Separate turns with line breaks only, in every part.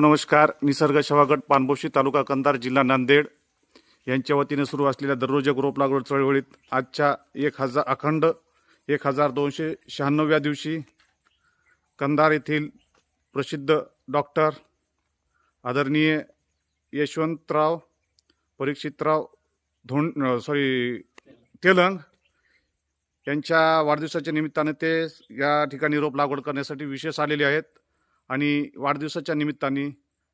नमस्कार. निसर्ग शवागट पानभोशी तालुका कंधार जिल्हा नांदेड यांच्या वतीने सुरू असलेल्या दररोज रोप लागवड चळवळीत आजच्या एक हजार अखंड एक हजार दोनशे शहाण्णव्या दिवशी कंधार येथील प्रसिद्ध डॉक्टर आदरणीय यशवंतराव परीक्षितराव धोंड सॉरी तेलंग यांच्या वाढदिवसाच्या निमित्ताने ते या ठिकाणी रोप लागवड करण्यासाठी विशेष आलेले आहेत. आणि वाढदिवसाच्या निमित्ताने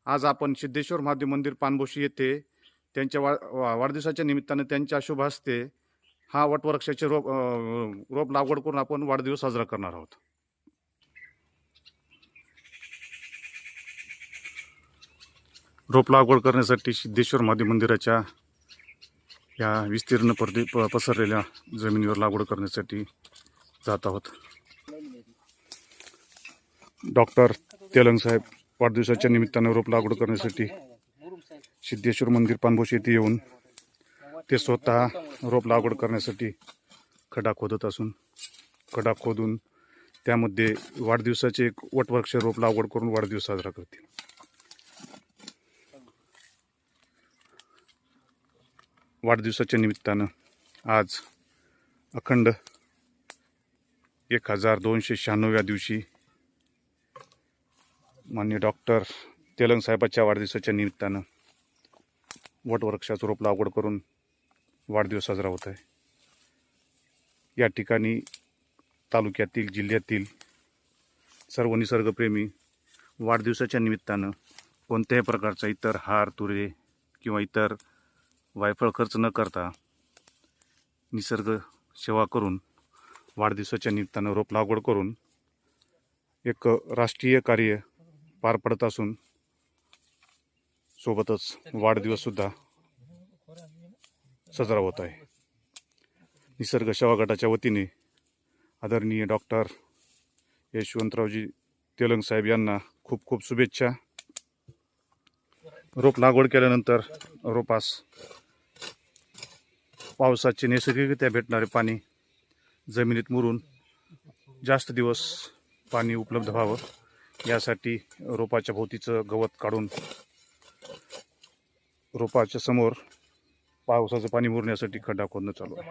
आज आपण सिद्धेश्वर महादेव मंदिर पानभोशी येथे त्यांच्या वा वा- वाढदिवसाच्या निमित्ताने त्यांच्या शुभ हस्ते हा वटवृक्षाचे रोप रोप लागवड करून आपण वाढदिवस साजरा करणार आहोत. रोप लागवड करण्यासाठी सिद्धेश्वर महादेव मंदिराच्या या विस्तीर्ण परदे प- पसरलेल्या जमिनीवर लागवड करण्यासाठी जात आहोत. डॉक्टर तेलंग साहेब वाढदिवसाच्या निमित्तानं रोप लागवड करण्यासाठी सिद्धेश्वर मंदिर पानभोश येथे येऊन ते स्वतः रोप लागवड करण्यासाठी खडा खोदत असून खडा खोदून त्यामध्ये वाढदिवसाचे एक वटवृक्ष रोप लागवड करून वाढदिवस साजरा करतील. वाढदिवसाच्या निमित्तानं आज अखंड एक हजार दोनशे शहाण्णव्या दिवशी माननीय डॉक्टर तेलंग साहेबाच्या वाढदिवसाच्या निमित्तानं वटवृक्षाचं रोप लागवड करून वाढदिवस साजरा होत आहे. या ठिकाणी तालुक्यातील जिल्ह्यातील सर्व निसर्गप्रेमी वाढदिवसाच्या निमित्तानं कोणत्याही प्रकारचा इतर हार तुरे किंवा इतर वायफळ खर्च न करता निसर्ग सेवा करून वाढदिवसाच्या निमित्तानं रोप लागवड करून एक राष्ट्रीय कार्य पार पडत असून सोबतच वाढदिवससुद्धा साजरा होत आहे. निसर्ग सेवा गटाच्या वतीने आदरणीय डॉक्टर यशवंतरावजी तेलंग साहेब यांना खूप खूप शुभेच्छा. रोप लागवड केल्यानंतर रोपास पावसाचे नैसर्गिकरित्या भेटणारे पाणी जमिनीत मुरून जास्त दिवस पाणी उपलब्ध व्हावं. यासाठी रोपाच्या भोवतीचं गवत काढून रोपाच्या समोर पावसाचं पाणी मुरण्यासाठी खड्डा खोदणं चालू आहे.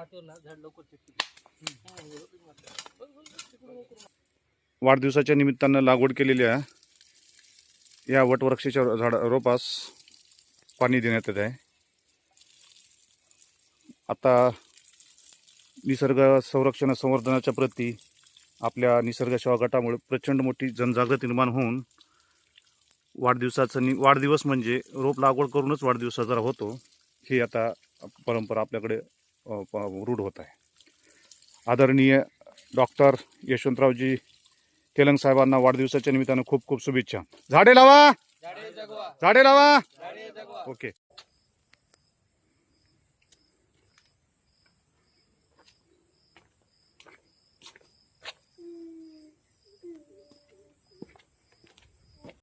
वाढदिवसाच्या निमित्तानं लागवड केलेल्या या वटवृक्षाच्या झाड रोपास पाणी देण्यात येत आहे. आता निसर्ग संरक्षण संवर्धनाच्या प्रती आपल्या निसर्ग गटामुळे प्रचंड मोठी जनजागृती निर्माण होऊन वाढदिवसाचं नि वाढदिवस म्हणजे रोप लागवड करूनच वाढदिवस साजरा होतो ही आता परंपरा आपल्याकडे रूढ होत आहे. आदरणीय डॉक्टर यशवंतरावजी तेलंग साहेबांना वाढदिवसाच्या निमित्तानं खूप खूप शुभेच्छा. झाडे लावा! झाडे लावा! ओके.